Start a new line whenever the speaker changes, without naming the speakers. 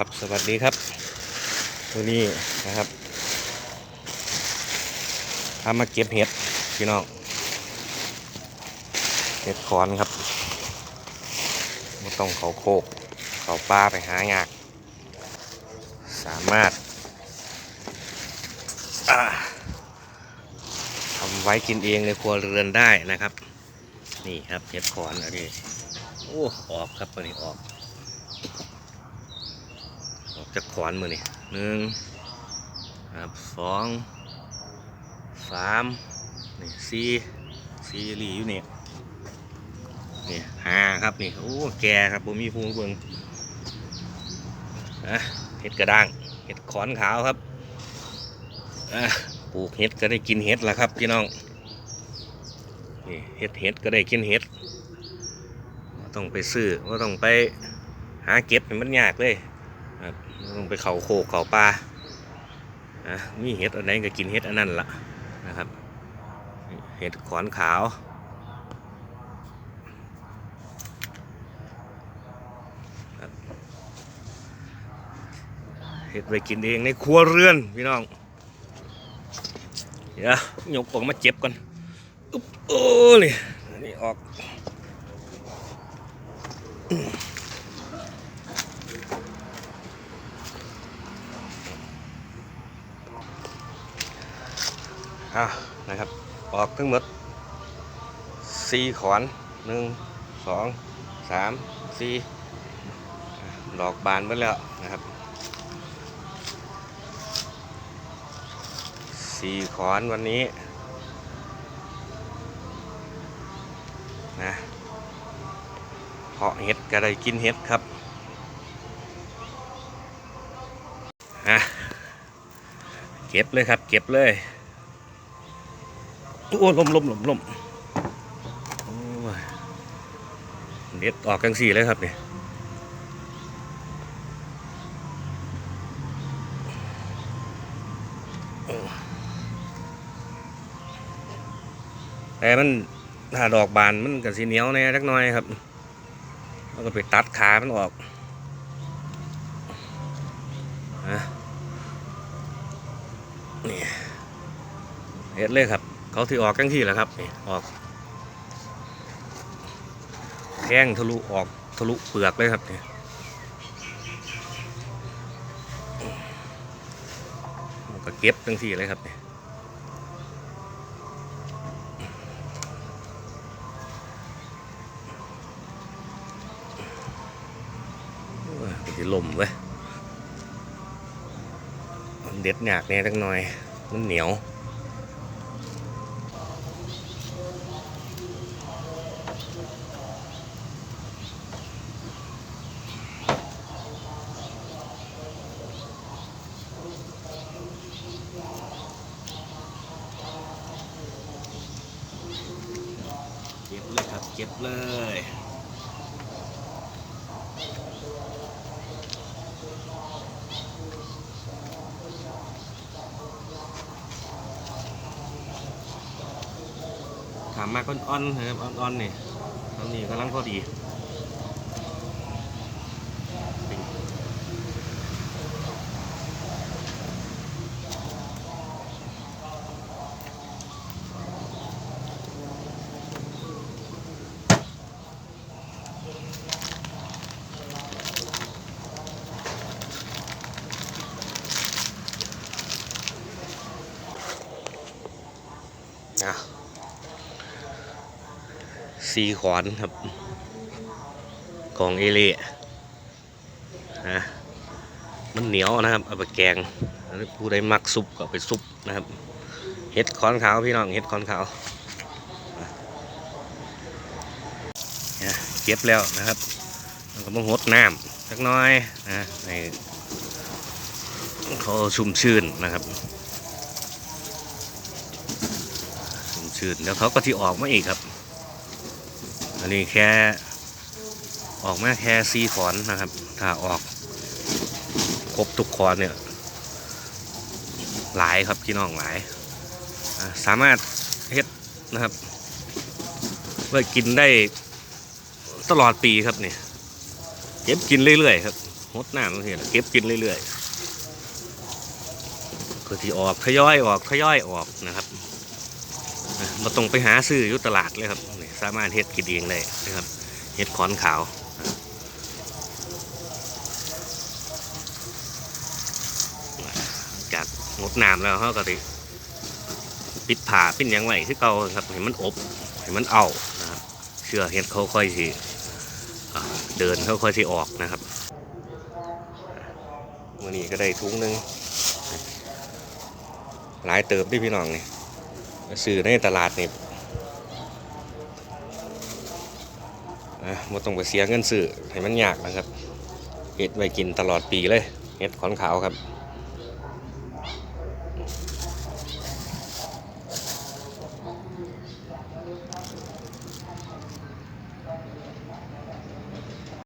ครับสวัสดีครับวันนี้นะครับพามาเก็บเห็ดพี่น้องเห็ดขอนครับไม่ต้องเขาโคกเขาปลาไปหายากสามารถาทำไว้กินเองในครัวเรือนได้นะครับ นี่ครับเห็ดขอนอันนี้โอ้ออกครับอันนี้ออก จากขวานมือนี่หนึ่งครับสองสามนี่สี่สี่หลีอยู่นี่นี่ห้าครับนี่โอ้แกครับผมมีภูมิเบิ่งอะเห็ดกระด้างเห็ดขอนขาวครับปลูกเห็ดก็ได้กินเห็ดละครับพี่น้องนี่เห็ดเห็ดก็ได้กินเห็ดต้องไปซื้อว่าต้องไปหาเก็บมันยากเลย ลงไปเขาโคกเขาปลาอะมีเห็ดอันไหนก็กินเห็ดอันนั้นละนะครับเห็ดขอนขาวเห็ดไปกินเองในครัวเรือนพี่น้องเดี๋ยวยกออกมาเจ็บก่อนอุ๊บโอ้นี่นี่ออก อะนะครับ ออกทั้งหมดสี่ขอนหนึ่งสองสามสี่ดอกบานหมดแล้วนะครับสี่ขอนวันนี้นะเพาะเห็ดก็ได้กินเห็ดครับฮะเก็บเลยครับ เก็บเลย โอ้ลมลมลมลมโอ้ยเด็ดออกกังสี่เลยครับเนี่ยโอ้แต่มันถ้าดอกบานมันกับสีเหนียวแน่จักน่อยครับแล้วก็ไปตัดขามันออกนะนี่เฮ็ดเลยครับ เขาที่ออกกังที่แหละครับนี่ออกแข้งทะลุออกทะลุเปลือกเลยครับนี่มันก็เก็บจังที่เลยครับนี่โอ้ยจะลมเว้ยมันเด็ดหยากแน่จังหน่อย มันเหนียว ก็บเลยครับ เก็บเลยถามมาก้อนๆครับอ่อนๆนี่ตอนนี้กำลังพอดี อะสีขวานครับ ของเอเล่นะมันเหนียวนะครับเอาไปแกงผู้ใดมักซุปก็ไปซุปนะครับเห็ดขอนขาวพี่น้องเห็ดขอนขาวเนี่ยเก็บแล้วนะครับแล้วก็มาหดน้ำสักน้อยนะในเขาชุ่มชื่นนะครับื่นแล้วเขาก็ที่ออกมาอีกครับ อันนี้แค่ออกมาแค่ซีขอนนะครับ ถ้าออกครบทุกขอนเนี่ย หลายครับพี่น้องหลาย สามารถเฮ็ดนะครับไว้กินได้ตลอดปีครับเนี่ยเก็บกินเรื่อยๆครับหหดน้ำเห็นเก็บกินเรื่อยๆก็ที่ออกทยอยออกทยอยออกนะครับ มาต้องไปหาซื้ออยู่ตลาดเลยครับ สามารถเฮ็ดกินเองได้นะครับเฮ็ดขอนขาวจากงดน้ำแล้วเขาก็ติปิดผ่าป็นยังไงคือเก่าครับให้มันอบให้มันเอานะครับเชื่อเห็ดเขาค่อยสิเดินเขาค่อยสิออกนะครับวันนี้ก็ได้ถุงหนึ่งหลายเติมที่พี่น้องเนี่ย ซื้อในตลาดนี่อะมาต้องไปเสียเงินซื้อให้มันยากนะครับเห็ดไว้กินตลอดปีเลยเห็ดขอนขาวครับ